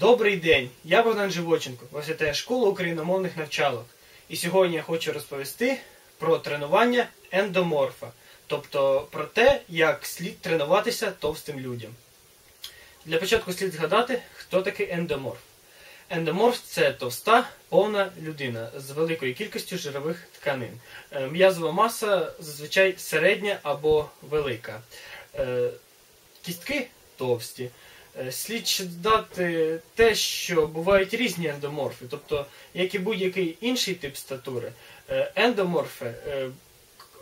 Добрий день, я Богдан Живоченко, висвятає школа україномовних навчалок. І сьогодні я хочу розповісти про тренування ендоморфа, тобто про те, як слід тренуватися товстим людям. Для початку слід згадати, хто такий ендоморф. Ендоморф це товста, повна людина з великою кількістю жирових тканин. Е, М'язова маса зазвичай середня або велика. Е, Кістки товсті. Е, Слід додати те, що бувають різні ендоморфи, тобто, як і будь-який інший тип статури, е, ендоморфи е,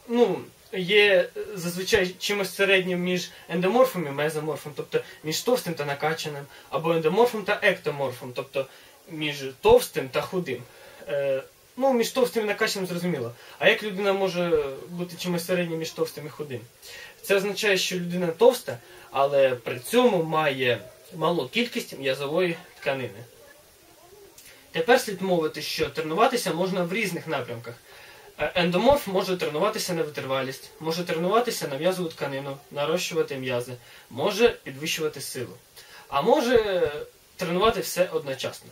ну, є зазвичай чимось середнім між ендоморфом і мезоморфом, тобто між товстим та накачаним, або ендоморфом та ектоморфом, тобто між товстим та худим. Ну, між товстим і накачаним зрозуміло. А як людина може бути чимось середнім між товстим і худим? Це означає, що людина товста, але при цьому має малу кількість м'язової тканини. Тепер слід мовити, що тренуватися можна в різних напрямках. Е, Ендоморф може тренуватися на витривалість, може тренуватися на м'язову тканину, нарощувати м'язи, може підвищувати силу, а може е, тренувати все одночасно.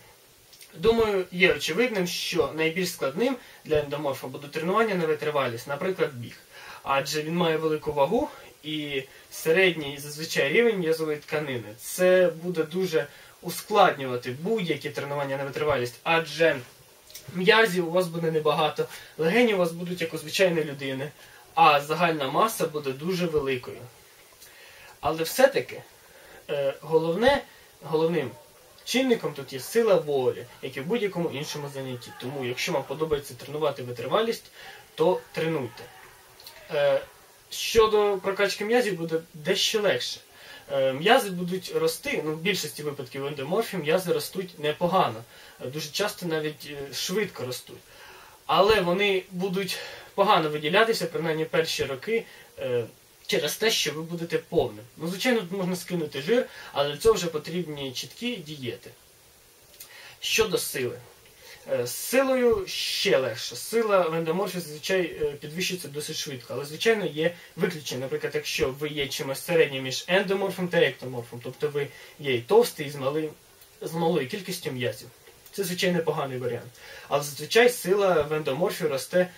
Думаю, є очевидним, що найбільш складним для ендоморфа буде тренування на витривалість, наприклад, біг. Адже він має велику вагу і середній зазвичай рівень м'язової тканини. Це буде дуже ускладнювати будь-які тренування на витривалість, адже м'язів у вас буде небагато, легені у вас будуть як у звичайної людини, а загальна маса буде дуже великою. Але все-таки е, головне, головним чинником тут є сила волі, як і в будь-якому іншому занятті. Тому, якщо вам подобається тренувати витривалість, то тренуйте. Е, щодо прокачки м'язів буде дещо легше. Е, М'язи будуть рости, ну в більшості випадків в ендоморфі м'язи ростуть непогано, Е, дуже часто навіть швидко ростуть. Але вони будуть погано виділятися, принаймні перші роки, через те, що ви будете повним. Ну, звичайно, тут можна скинути жир, але для цього вже потрібні чіткі дієти. Щодо сили. Е, З силою ще легше. Сила в ендоморфі зазвичай е, підвищується досить швидко, але, звичайно, є виключення. Наприклад, якщо ви є чимось середнім між ендоморфом та ектоморфом, тобто ви є і товстий, і з, малим, з малою кількістю м'язів. Це, звичайно, поганий варіант. Але зазвичай сила в ендоморфі росте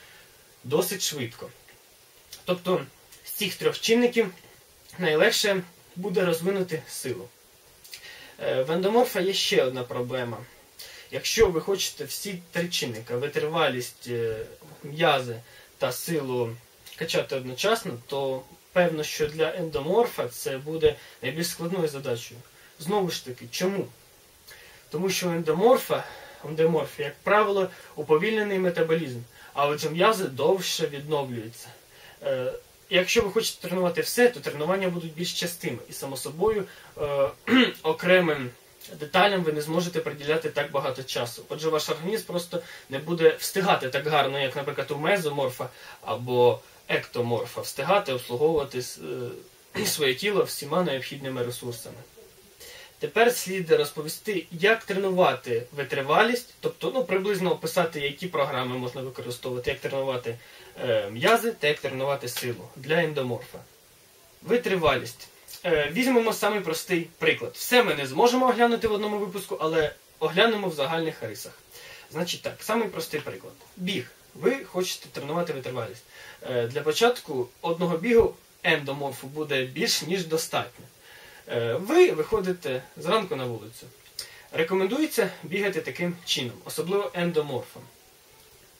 досить швидко. Тобто, цих трьох чинників найлегше буде розвинути силу. Е, В ендоморфа є ще одна проблема. Якщо ви хочете всі три чинника, витривалість, е, м'язи та силу качати одночасно, то певно, що для ендоморфа це буде найбільш складною задачею. Знову ж таки, чому? Тому що у ендоморфа, ендоморфі, як правило, уповільнений метаболізм, а отже м'язи довше відновлюються. Якщо ви хочете тренувати все, то тренування будуть більш частими. І само собою е, окремим деталям ви не зможете приділяти так багато часу. Отже, ваш організм просто не буде встигати так гарно, як, наприклад, у мезоморфа або ектоморфа, встигати обслуговувати е, своє тіло всіма необхідними ресурсами. Тепер слід розповісти, як тренувати витривалість, тобто ну, приблизно описати, які програми можна використовувати, як тренувати е, м'язи та як тренувати силу для ендоморфа. Витривалість. Е, візьмемо самий простий приклад. Все ми не зможемо оглянути в одному випуску, але оглянемо в загальних рисах. Значить так, самий простий приклад. Біг. Ви хочете тренувати витривалість. Е, для початку одного бігу ендоморфу буде більш ніж достатньо. Е, ви виходите зранку на вулицю. Рекомендується бігати таким чином, особливо ендоморфом.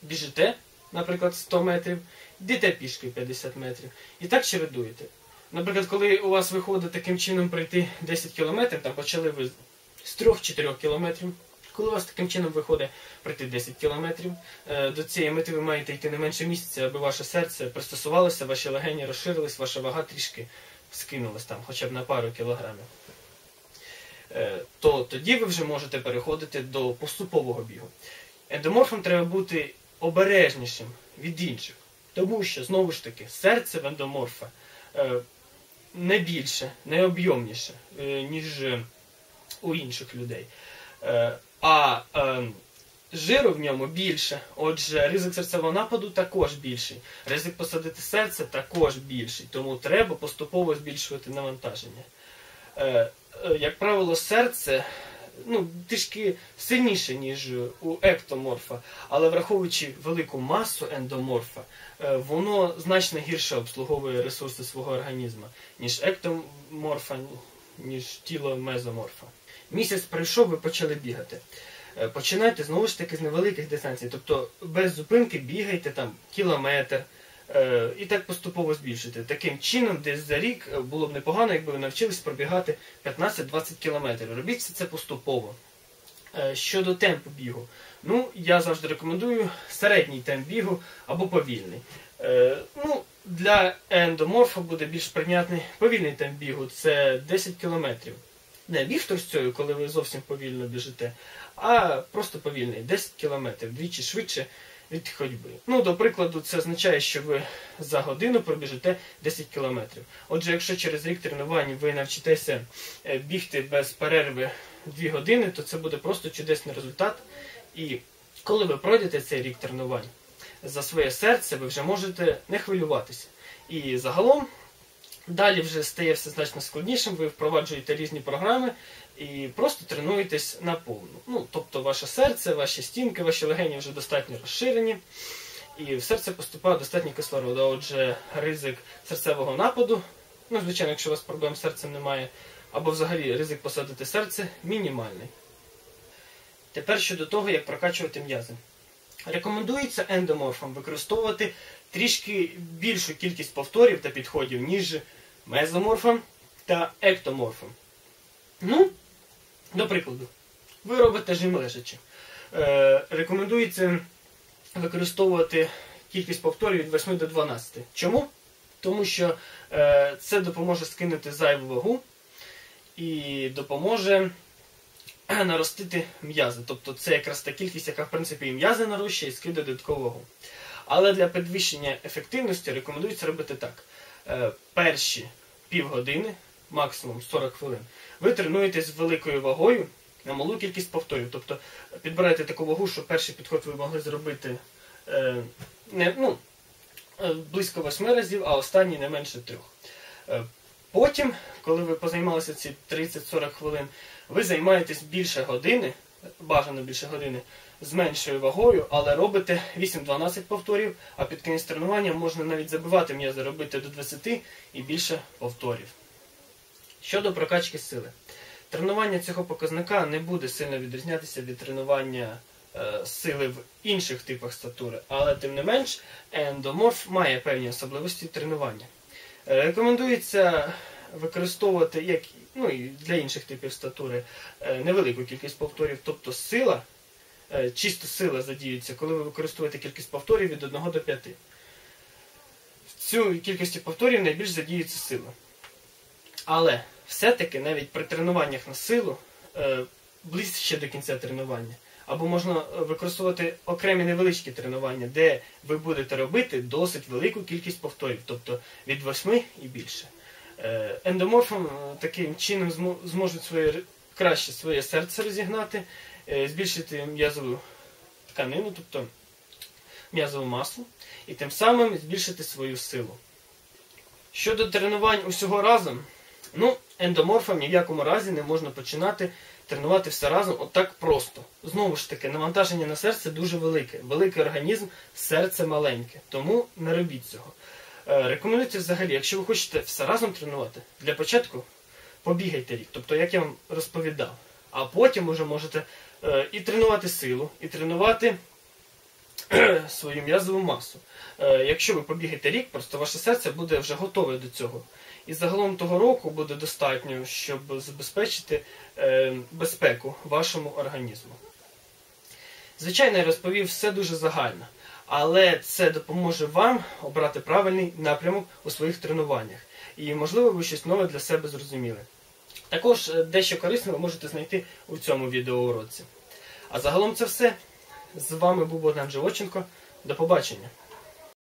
Біжите, наприклад, 100 метрів, йдете пішки 50 метрів. І так чередуєте. Наприклад, коли у вас виходить таким чином пройти 10 кілометрів, там почали ви з 3-4 кілометрів. Коли у вас таким чином виходить пройти 10 кілометрів, е, до цієї мети ви маєте йти не менше місяця, аби ваше серце пристосувалося, ваші легені розширились, ваша вага трішки скинулась там хоча б на пару кілограмів. Е, То тоді ви вже можете переходити до поступового бігу. Ендоморфом треба бути обережнішим від інших, тому що, знову ж таки, серце в ендоморфа е, не більше, не об'ємніше, е, ніж у інших людей. А е, жиру в ньому більше, отже, ризик серцевого нападу також більший. Ризик посадити серце також більший, тому треба поступово збільшувати навантаження. Е, е, Як правило, серце ну, трішки сильніше, ніж у ектоморфа, але враховуючи велику масу ендоморфа, е, воно значно гірше обслуговує ресурси свого організму, ніж ектоморфа, ніж тіло мезоморфа. Місяць пройшов, ви почали бігати. Е, починайте знову ж таки з невеликих дистанцій, тобто без зупинки бігайте там кілометр. Е, і так поступово збільшити. Таким чином, десь за рік е, було б непогано, якби ви навчились пробігати 15-20 км. Робіть це поступово. Е, щодо темпу бігу, ну, я завжди рекомендую середній темп бігу або повільний. Ну, Для ендоморфа буде більш прийнятний повільний темп бігу це 10 км. Не трусцею, коли ви зовсім повільно біжите, а просто повільний 10 км, двічі швидше від ходьби. Ну, до прикладу, це означає, що ви за годину пробіжите 10 кілометрів. Отже, якщо через рік тренувань ви навчитеся е, бігти без перерви 2 години, то це буде просто чудесний результат. І коли ви пройдете цей рік тренувань за своє серце, ви вже можете не хвилюватися. І загалом. Далі вже стає все значно складнішим, ви впроваджуєте різні програми і просто тренуєтесь на повну. Ну, Тобто ваше серце, ваші стінки, ваші легені вже достатньо розширені, і в серце поступає достатньо кислороду. Отже, ризик серцевого нападу, ну, звичайно, якщо у вас проблем з серцем немає, або взагалі ризик посадити серце мінімальний. Тепер щодо того, як прокачувати м'язи. Рекомендується ендоморфам використовувати трішки більшу кількість повторів та підходів, ніж мезоморфом та ектоморфом. Ну, до прикладу, ви робите жим лежачи. Е, Рекомендується використовувати кількість повторів від 8 до 12. Чому? Тому що е, це допоможе скинути зайву вагу і допоможе наростити м'язи. Тобто це якраз та кількість, яка в принципі і м'язи нарощує і скидає додаткову вагу. Але для підвищення ефективності рекомендується робити так. Е, перші півгодини, максимум 40 хвилин, ви тренуєтесь з великою вагою на малу кількість повторів. Тобто підбираєте таку вагу, що перший підход ви могли зробити е, не, ну, е, близько 8 разів, а останній не менше трьох. Потім, коли ви позаймалися ці 30-40 хвилин, ви займаєтесь більше години, бажано більше години, з меншою вагою, але робите 8-12 повторів, а під кінець тренування можна навіть забивати м'язи, робити до 20 і більше повторів. Щодо прокачки сили. Тренування цього показника не буде сильно відрізнятися від тренування е, сили в інших типах статури, але тим не менш ендоморф має певні особливості тренування. Е, рекомендується використовувати як ну, і для інших типів статури е, невелику кількість повторів, тобто сила Е, чисто сила задіюється, коли ви використовуєте кількість повторів від 1 до 5. В цю кількості повторів найбільш задіюється сила. Але все-таки навіть при тренуваннях на силу е, ближче до кінця тренування. Або можна використовувати окремі невеличкі тренування, де ви будете робити досить велику кількість повторів, тобто від 8 і більше. Е, ендоморфом таким чином зможуть своє, краще своє серце розігнати Е, збільшити м'язову тканину, тобто м'язову масу, і тим самим збільшити свою силу. Щодо тренувань усього разом, ну, ендоморфом ні в якому разі не можна починати тренувати все разом отак просто. Знову ж таки, навантаження на серце дуже велике. Великий організм, серце маленьке. Тому не робіть цього. Е, рекомендується взагалі, якщо ви хочете все разом тренувати, для початку побігайте рік, тобто, як я вам розповідав, а потім уже можете Е, і тренувати силу, і тренувати свою м'язову масу. Е, якщо ви побігаєте рік, просто ваше серце буде вже готове до цього. І загалом того року буде достатньо, щоб забезпечити е, безпеку вашому організму. Звичайно, я розповів все дуже загально, але це допоможе вам обрати правильний напрямок у своїх тренуваннях. І, можливо, ви щось нове для себе зрозуміли. Також е, дещо корисне ви можете знайти у цьому відеоуроці. А загалом це все. З вами був Богдан Живоченко. До побачення.